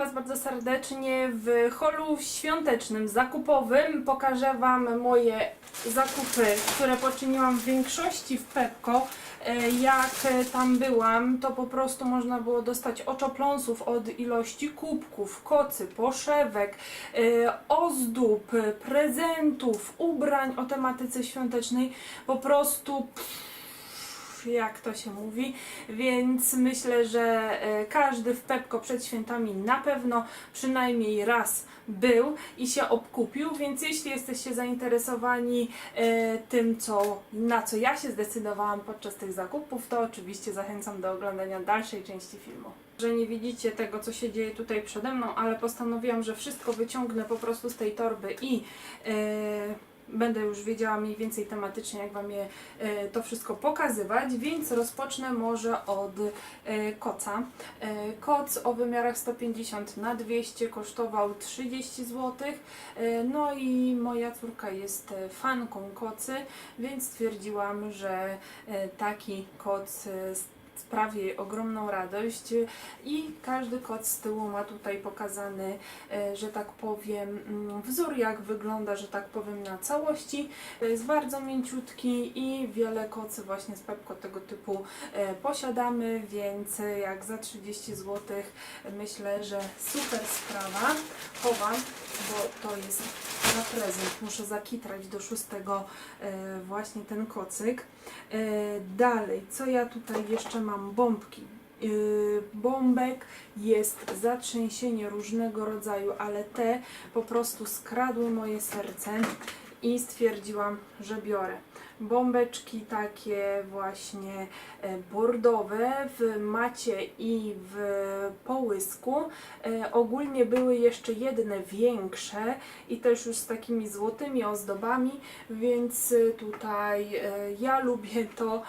Was bardzo serdecznie w holu świątecznym, zakupowym. Pokażę Wam moje zakupy, które poczyniłam w większości w Pepko. E, Jak tam byłam, to po prostu można było dostać oczopląsów od ilości kubków, kocy, poszewek, e, ozdób, prezentów, ubrań o tematyce świątecznej. Po prostu jak to się mówi, więc myślę, że e, każdy w Pepko przed świętami na pewno przynajmniej raz był i się obkupił, więc jeśli jesteście zainteresowani e, tym, co, na co ja się zdecydowałam podczas tych zakupów, to oczywiście zachęcam do oglądania dalszej części filmu. Że nie widzicie tego, co się dzieje tutaj przede mną, ale postanowiłam, że wszystko wyciągnę po prostu z tej torby i e, będę już wiedziała mniej więcej tematycznie, jak Wam je, e, to wszystko pokazywać, więc rozpocznę może od e, koca. E, koc o wymiarach 150 na 200 kosztował 30 zł. No i moja córka jest fanką kocy, więc stwierdziłam, że taki koc e, sprawi jej ogromną radość i każdy koc z tyłu ma tutaj pokazany, e, że tak powiem, mm, wzór jak wygląda, że tak powiem na całości. Jest bardzo mięciutki i wiele kocy właśnie z Pepko tego typu e, posiadamy, więc e, jak za 30 zł myślę, że super sprawa. Chowam, bo to jest na prezent. Muszę zakitrać do szóstego e, właśnie ten kocyk. E, Dalej, co ja tutaj jeszcze mam? Bombki. Yy, bombek jest zatrzęsienie różnego rodzaju, ale te po prostu skradły moje serce i stwierdziłam, że biorę. Bombeczki takie właśnie e, bordowe w macie i w połysku. E, Ogólnie były jeszcze jedne większe i też już z takimi złotymi ozdobami, więc e, tutaj ja lubię to,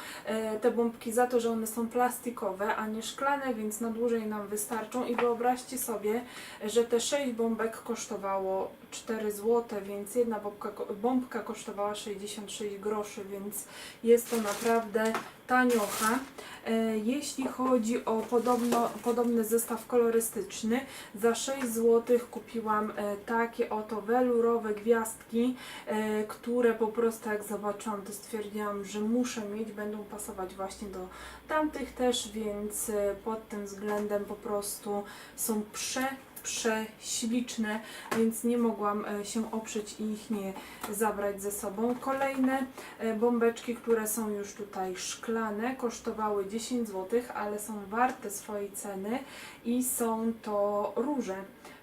te bombki za to, że one są plastikowe, a nie szklane, więc na dłużej nam wystarczą i wyobraźcie sobie, że te 6 bombek kosztowało 4 zł, więc jedna bombka, bombka kosztowała 66 groszy, więc jest to naprawdę taniocha. E, Jeśli chodzi o podobno, podobny zestaw kolorystyczny, za 6 zł kupiłam e, takie oto welurowe gwiazdki, e, które po prostu jak zobaczyłam, to stwierdziłam, że muszę mieć, będą pasować właśnie do tamtych też, więc pod tym względem po prostu są prze prześliczne, więc nie mogłam e, się oprzeć i ich nie zabrać ze sobą. Kolejne e, bombeczki, które są już tutaj szklane, kosztowały 10 zł, ale są warte swojej ceny i są to róże.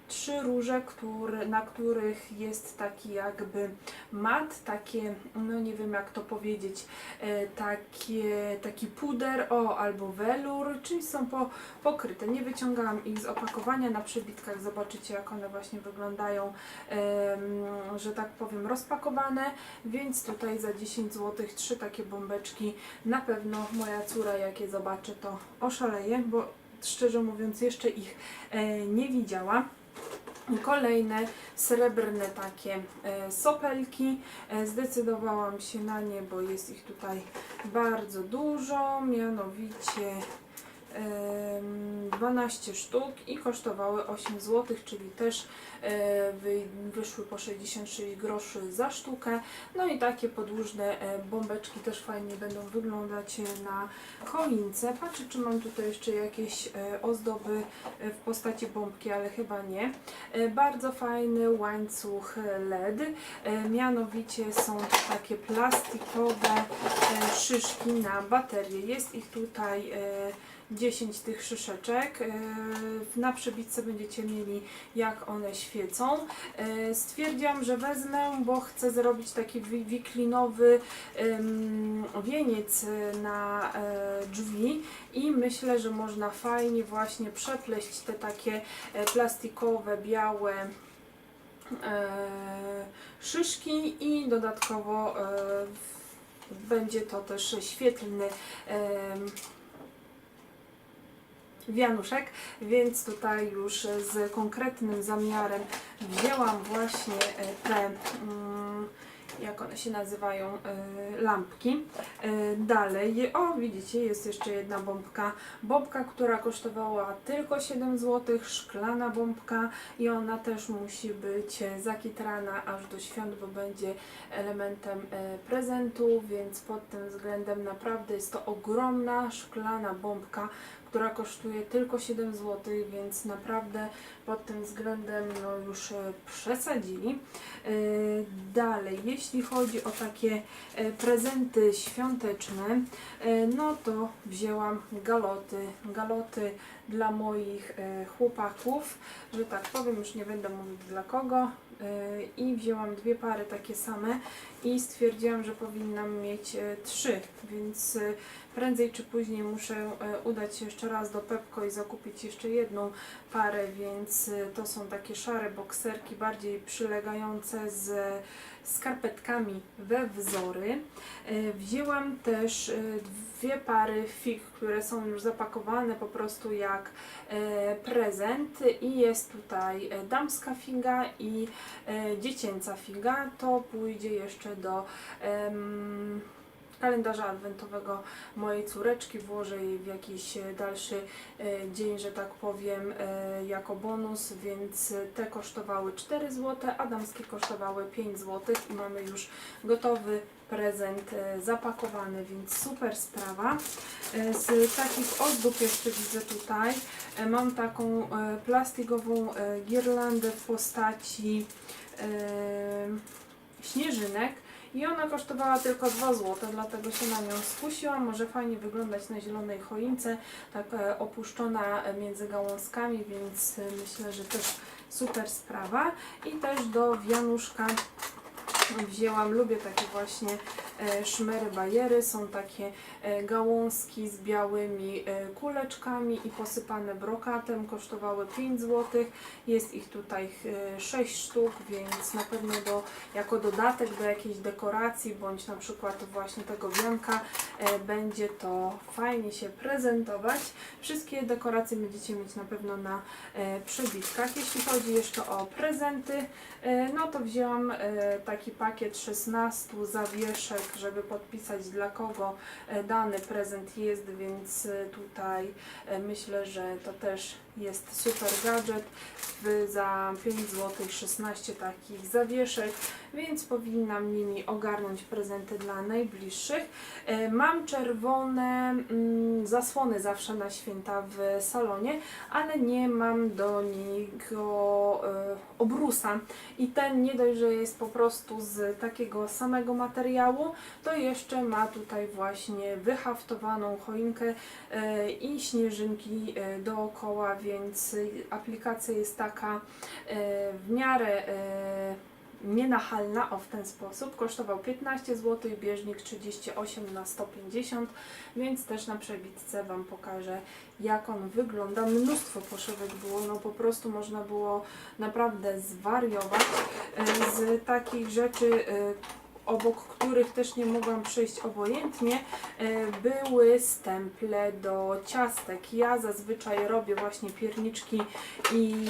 Trzy róże, które, na których jest taki jakby mat, takie, no nie wiem jak to powiedzieć, e, takie, taki puder, o, albo welur, czyli są po, pokryte. Nie wyciągałam ich z opakowania na przybitkach, zobaczycie jak one właśnie wyglądają, że tak powiem, rozpakowane, więc tutaj za 10 zł trzy takie bombeczki, na pewno moja córa jak je zobaczy to oszaleje, bo szczerze mówiąc jeszcze ich e, nie widziała. Kolejne srebrne takie e, sopelki. E, zdecydowałam się na nie, bo jest ich tutaj bardzo dużo, mianowicie 12 sztuk i kosztowały 8 zł, czyli też e, wy, wyszły po 66 groszy za sztukę. No i takie podłużne e, bombeczki też fajnie będą wyglądać na choince. Patrzę, czy mam tutaj jeszcze jakieś e, ozdoby e, w postaci bombki, ale chyba nie. E, Bardzo fajny łańcuch e, LED. E, Mianowicie są to takie plastikowe e, szyszki na baterie. Jest ich tutaj e, 10 tych szyszeczek. E, Na przybitce będziecie mieli jak one świecą. E, Stwierdziłam, że wezmę, bo chcę zrobić taki wi- wiklinowy wieniec e, na drzwi i myślę, że można fajnie właśnie przepleść te takie plastikowe, białe szyszki i dodatkowo będzie to też świetlny wianuszek, więc tutaj już z konkretnym zamiarem wzięłam właśnie e, te mm, jak one się nazywają, e, lampki. E, dalej, o widzicie, jest jeszcze jedna bombka. Bombka, która kosztowała tylko 7 zł, szklana bombka i ona też musi być zakitrana aż do świąt, bo będzie elementem prezentu, więc pod tym względem naprawdę jest to ogromna szklana bombka, która kosztuje tylko 7 zł, więc naprawdę pod tym względem no, już e, przesadzili. E, Dalej, jeśli chodzi o takie e, prezenty świąteczne, no to wzięłam galoty. Galoty dla moich chłopaków, że tak powiem, już nie będę mówić dla kogo. I wzięłam dwie pary takie same i stwierdziłam, że powinnam mieć trzy, więc prędzej czy później muszę udać się jeszcze raz do Pepko i zakupić jeszcze jedną parę, więc to są takie szare bokserki, bardziej przylegające z skarpetkami we wzory. Y, Wzięłam też y, dwie pary fig, które są już zapakowane po prostu jak e, prezent i jest tutaj e, damska figa i e, dziecięca figa. To pójdzie jeszcze do em, kalendarza adwentowego mojej córeczki, włożę jej w jakiś e, dalszy e, dzień, że tak powiem, e, jako bonus, więc te kosztowały 4 zł, a damskie kosztowały 5 zł i mamy już gotowy prezent zapakowany, więc super sprawa. Z takich ozdób jeszcze widzę tutaj, mam taką plastikową girlandę w postaci śnieżynek. I ona kosztowała tylko 2 zł, dlatego się na nią skusiłam. Może fajnie wyglądać na zielonej choince, tak e, opuszczona e, między gałązkami, więc e, myślę, że też super sprawa. I też do wianuszka wzięłam, lubię takie właśnie e, szmery bajery, są takie e, gałązki z białymi e, kuleczkami i posypane brokatem, kosztowały 5 zł, jest ich tutaj e, 6 sztuk, więc na pewno do, jako dodatek do jakiejś dekoracji, bądź na przykład właśnie tego wianka, będzie to fajnie się prezentować. Wszystkie dekoracje będziecie mieć na pewno na przebitkach. Jeśli chodzi jeszcze o prezenty, no to wzięłam taki pakiet 16 zawieszek, żeby podpisać dla kogo e, dany prezent jest, więc e, tutaj e, myślę, że to też jest super gadżet. Za 5 zł 16 takich zawieszek, więc powinnam nimi ogarnąć prezenty dla najbliższych. E, Mam czerwone mm, zasłony zawsze na święta w salonie, ale nie mam do niego e, obrusa. I ten nie dość, że jest po prostu z takiego samego materiału, to jeszcze ma tutaj właśnie wyhaftowaną choinkę e, i śnieżynki dookoła, więc e, aplikacja jest taka e, w miarę e, nienachalna, o w ten sposób. Kosztował 15 zł, bieżnik 38 na 150, więc też na przebitce Wam pokażę jak on wygląda. Mnóstwo poszewek było, no po prostu można było naprawdę zwariować. E, Z takich rzeczy obok których też nie mogłam przejść obojętnie, e, były stemple do ciastek. Ja zazwyczaj robię właśnie pierniczki i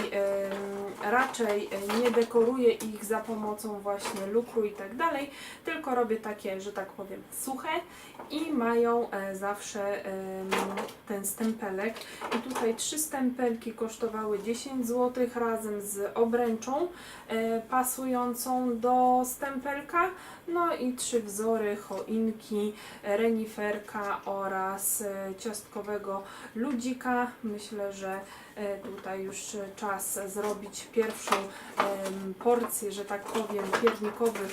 raczej nie dekoruję ich za pomocą właśnie lukru i tak dalej, tylko robię takie, że tak powiem, suche i mają e, zawsze ten stempelek. I tutaj trzy stempelki kosztowały 10 zł razem z obręczą e, pasującą do stempelka. No i trzy wzory choinki, reniferka oraz e, ciastkowego ludzika. Myślę, że e, tutaj już czas zrobić pierwszą porcję, że tak powiem, piernikowych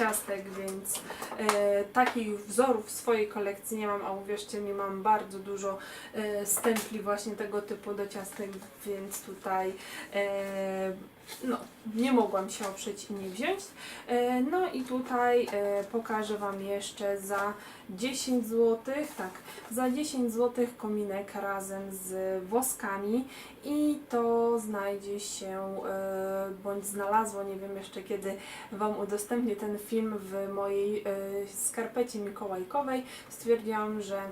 ciastek, więc e, takich wzorów w swojej kolekcji nie mam, a uwierzcie mi, mam bardzo dużo e, stempli właśnie tego typu do ciastek, więc tutaj e, no, nie mogłam się oprzeć i nie wziąć. E, no i tutaj e, pokażę Wam jeszcze za 10 zł, tak, za 10 zł kominek razem z woskami i to znajdzie się, e, bądź znalazło, nie wiem jeszcze kiedy Wam udostępnię ten film w mojej e, skarpecie mikołajkowej. Stwierdziłam, że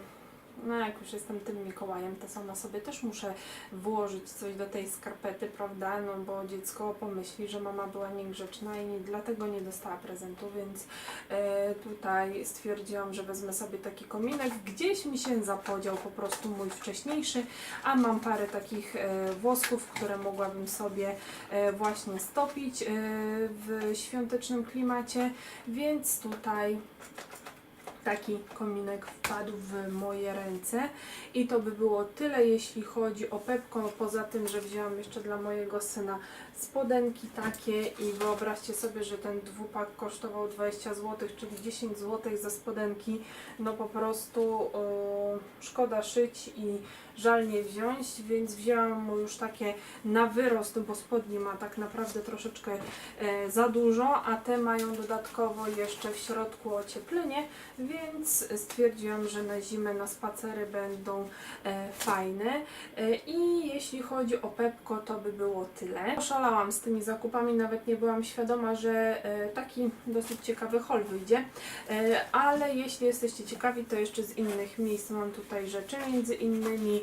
no jak już jestem tym Mikołajem, to sama sobie też muszę włożyć coś do tej skarpety, prawda? No bo dziecko pomyśli, że mama była niegrzeczna i dlatego nie dostała prezentu, więc e, tutaj stwierdziłam, że wezmę sobie taki kominek. Gdzieś mi się zapodział po prostu mój wcześniejszy, a mam parę takich e, włosków, które mogłabym sobie e, właśnie stopić e, w świątecznym klimacie, więc tutaj taki kominek wpadł w moje ręce i to by było tyle jeśli chodzi o Pepko, poza tym, że wzięłam jeszcze dla mojego syna spodenki takie i wyobraźcie sobie, że ten dwupak kosztował 20 zł, czyli 10 zł za spodenki, no po prostu e, szkoda szyć i żal nie wziąć, więc wzięłam mu już takie na wyrost, bo spodni ma tak naprawdę troszeczkę e, za dużo, a te mają dodatkowo jeszcze w środku ocieplenie, więc stwierdziłam, że na zimę na spacery będą e, fajne. E, I jeśli chodzi o Pepko, to by było tyle. Oszalałam z tymi zakupami, nawet nie byłam świadoma, że taki dosyć ciekawy haul wyjdzie. Ale jeśli jesteście ciekawi, to jeszcze z innych miejsc mam tutaj rzeczy, między innymi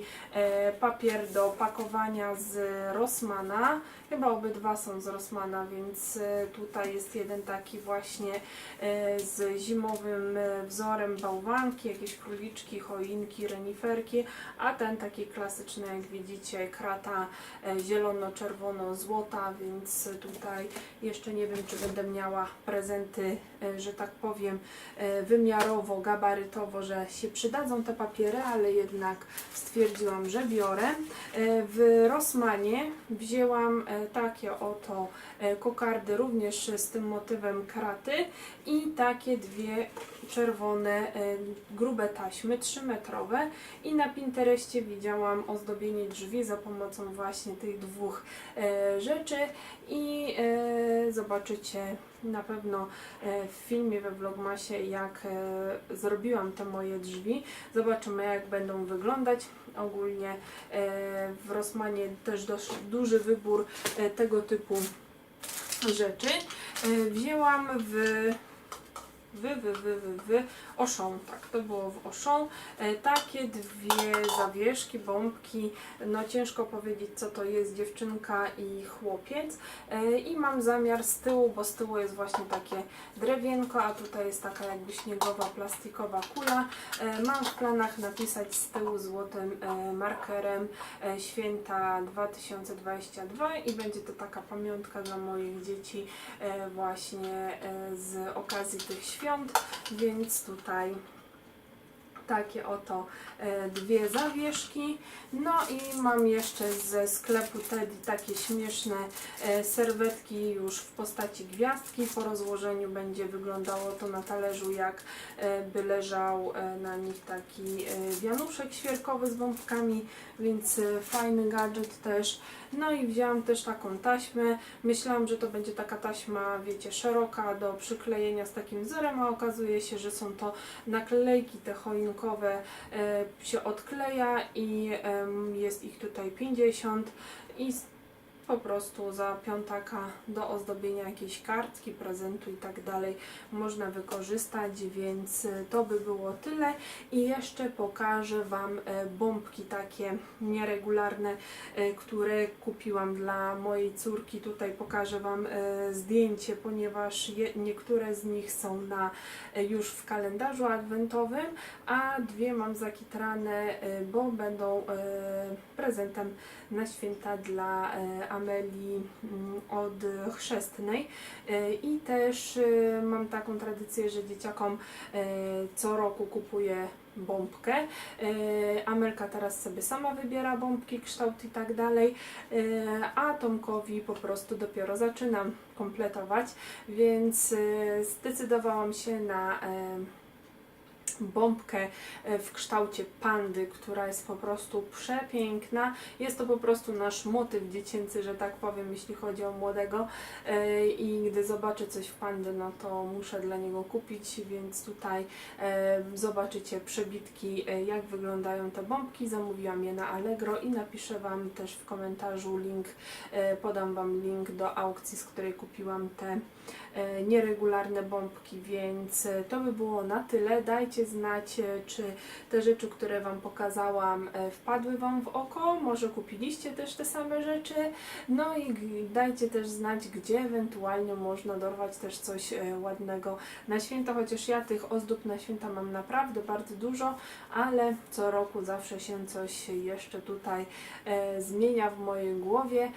papier do pakowania z Rossmana. Chyba obydwa są z Rossmana, więc e, tutaj jest jeden taki właśnie e, z zimowym e, wzorem bałwanki, jakieś króliczki, choinki, reniferki, a ten taki klasyczny, jak widzicie, krata zielono-czerwono-złota, więc tutaj jeszcze nie wiem, czy będę miała prezenty, że tak powiem, wymiarowo, gabarytowo, że się przydadzą te papiery, ale jednak stwierdziłam, że biorę. W Rossmanie wzięłam takie oto e, kokardy, również z tym motywem kraty i takie dwie czerwone, e, grube taśmy, 3-metrowe i na Pinterestie widziałam ozdobienie drzwi za pomocą właśnie tych dwóch e, rzeczy. I e, zobaczycie na pewno e, w filmie we Vlogmasie jak e, zrobiłam te moje drzwi. Zobaczymy jak będą wyglądać. Ogólnie e, w Rossmanie też duży wybór tego typu rzeczy. Wzięłam w wy, wy, wy, wy, wy, Auchan, tak, to było w Auchan. E, takie dwie zawieszki, bombki, no ciężko powiedzieć co to jest dziewczynka i chłopiec. E, I mam zamiar z tyłu, bo z tyłu jest właśnie takie drewienko, a tutaj jest taka jakby śniegowa, plastikowa kula. E, mam w planach napisać z tyłu złotym markerem święta 2022 i będzie to taka pamiątka dla moich dzieci właśnie z okazji tych świąt, więc tutaj takie oto e, dwie zawieszki. No i mam jeszcze ze sklepu Teddy takie śmieszne e, serwetki już w postaci gwiazdki. Po rozłożeniu będzie wyglądało to na talerzu jak e, leżał na nich taki wianuszek świerkowy z bombkami, więc fajny gadżet też. No i wzięłam też taką taśmę. Myślałam, że to będzie taka taśma, wiecie, szeroka do przyklejenia z takim wzorem, a okazuje się, że są to naklejki te choinkowe e, się odkleja i jest ich tutaj 50 i po prostu za piątaka do ozdobienia jakiejś kartki, prezentu i tak dalej można wykorzystać, więc e, to by było tyle i jeszcze pokażę Wam e, bombki takie nieregularne, e, które kupiłam dla mojej córki. Tutaj pokażę Wam zdjęcie, ponieważ niektóre z nich są na, już w kalendarzu adwentowym, a dwie mam zakitrane, bo będą prezentem na święta dla Amelii mm, od chrzestnej. E, I też e, mam taką tradycję, że dzieciakom e, co roku kupuję bombkę. Amelka teraz sobie sama wybiera bombki, kształt i tak dalej, a Tomkowi po prostu dopiero zaczynam kompletować, więc zdecydowałam się na bombkę e, w kształcie pandy, która jest po prostu przepiękna. Jest to po prostu nasz motyw dziecięcy, że tak powiem, jeśli chodzi o młodego E, i gdy zobaczę coś w pandy, no to muszę dla niego kupić, więc tutaj e, zobaczycie przebitki, jak wyglądają te bombki. Zamówiłam je na Allegro i napiszę Wam też w komentarzu link, podam Wam link do aukcji, z której kupiłam te nieregularne bombki, więc to by było na tyle. Dajcie Znać, e, czy te rzeczy, które Wam pokazałam, e, wpadły Wam w oko. Może kupiliście też te same rzeczy. No i dajcie też znać, gdzie ewentualnie można dorwać też coś e, ładnego na święta, chociaż ja tych ozdób na święta mam naprawdę bardzo dużo, ale co roku zawsze się coś jeszcze tutaj zmienia w mojej głowie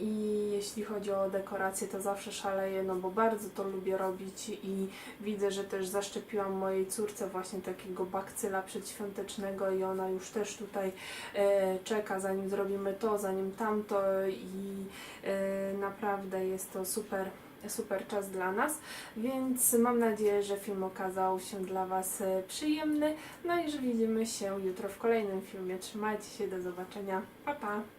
i jeśli chodzi o dekoracje, to zawsze szaleję, no bo bardzo to lubię robić i widzę, że też zaszczepiłam mojej córce właśnie takiego bakcyla przedświątecznego i ona już też tutaj e, czeka, zanim zrobimy to, zanim tamto i e, naprawdę jest to super super czas dla nas, więc mam nadzieję, że film okazał się dla Was e, przyjemny. No i że widzimy się jutro w kolejnym filmie. Trzymajcie się, do zobaczenia. Pa, pa!